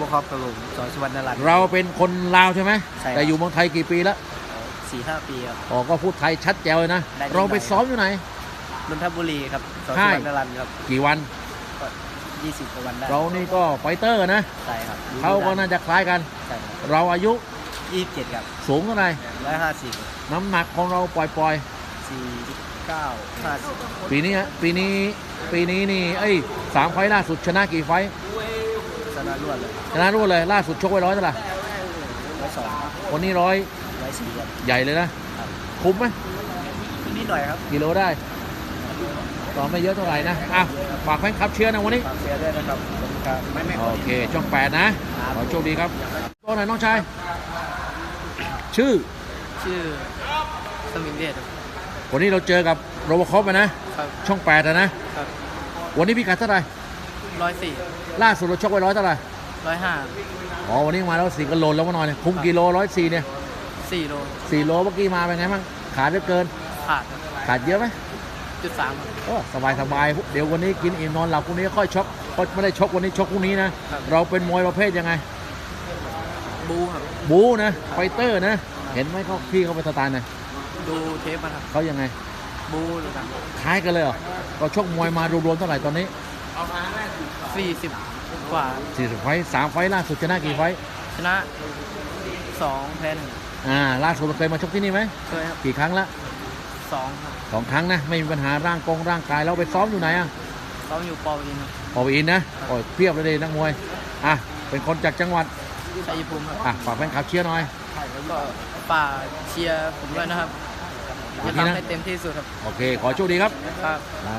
บคอปกระหลุมสอนสุวรรณรัตน์ เราเป็นคนลาวใช่ไหมใช่ครับ แต่อยู่เมืองไทยกี่ปีแล้วสี่ห้าปีครับ อ๋อก็พูดไทยชัดแจ๋วเลยนะ ได้นิดหน่อย เราไปซ้อมอยู่ไหน นนทบุรีครับสอนค่าสุยวรรณรัตน์ครับกี่วัน ยี่สิบกว่าวันได้เรานี่ก็ไฟเตอร์นะ ใช่ครับเขาก็น่าจะคล้ายกัน ใช่ครับเราอายุยี่สิบเจ็ดครับสูงเท่าไหร่ร้อยห้าสิบน้ำหนักของเราปล่อยสี่เก้าห้าสิบๆ ปีนี้ฮะปีนี้ปีนี้นี่เอ้ยสามไฟล์ล่าสุดชนะกี่ไฟล์ช นะรวดเลยชนะรวดเลยล่าสุดชกไว้ร้อยเท่าไหร่ร้อยสองวันนี้ร้อยร้อยสี่ครับใหญ่เลยนะครับคุ้มไหมนิดหน่อยครับกิโลได้ต่อไม่เยอะเท่าไหร่นะอะฝากแฟนคลับเชียร์นะวันนี้ฝากเชียร์ด้วยนะครับขอบคุณครับไม่ไม่โอเคช่องแปดนะขอโชคดีครับตัวไหนอยน้องชายชื่อชื่อสมิงเดชครับวันนี้เราเจอกับโรบคอปนะครับช่องแปดอะนะครับวันนี้พี่กัดเท่าไหร่ ร้อยสี่ล่าสุดเราชกไว้ร้อยเท่าไหร่ร้อยห้าอ๋อวันนี้มาแล้วสี่กิโลแล้วมาหน่อยเนี่ยคุมกิโลร้อยสี่เนี่ยสี่โลสี่โลเมื่อกี้มาเป็นไงบ้างขาดเหลือเกิน ขาดขาดเยอะไหมจุดสามโอ้สบายสบายเดี๋ยววันนี้กินอิ่มนอนหลับพรุ่งนี้ค่อยชกก็ไม่ได้ชกวันนี้ชกพรุ่งนี้นะ เราเป็นมวยประเภทยังไง บูครับบูนะไฟเตอร์นะ เห็นไหมเขาพี่เขาเป็นสไตล์ไหนดูเทปมันครับเขายังไง บูเลยครับคล้ายกันเลยเหรอเราชกมวยมารวมๆเท่าไหร่ตอนนี้ สี่สิบกว่า40ไฟต์สามไฟต์ล่าสุดชนะกี่ไฟต์ชนะสองแพ้หนึ่งอ่าล่าสุดเราเคยมาชกที่นี่ไหมเคยครับกี่ครั้งละสองครับสองครั้งนะไม่มีปัญหาร่างกงร่างกายเราไปซ้อมอยู่ไหนอะซ้อมอยู่ปอวินครับปออินนะโอ้ยเพียบเลยดินักมวยอะเป็นคนจากจังหวัดชัยภูมิครับอะฝากแฟนคลับเชียร์หน่อยแล้วก็ฝากเชียร์ผมด้วยนะครับ จะทำให้เต็มที่สุดครับ โอเค ขอโชคดีครับครับ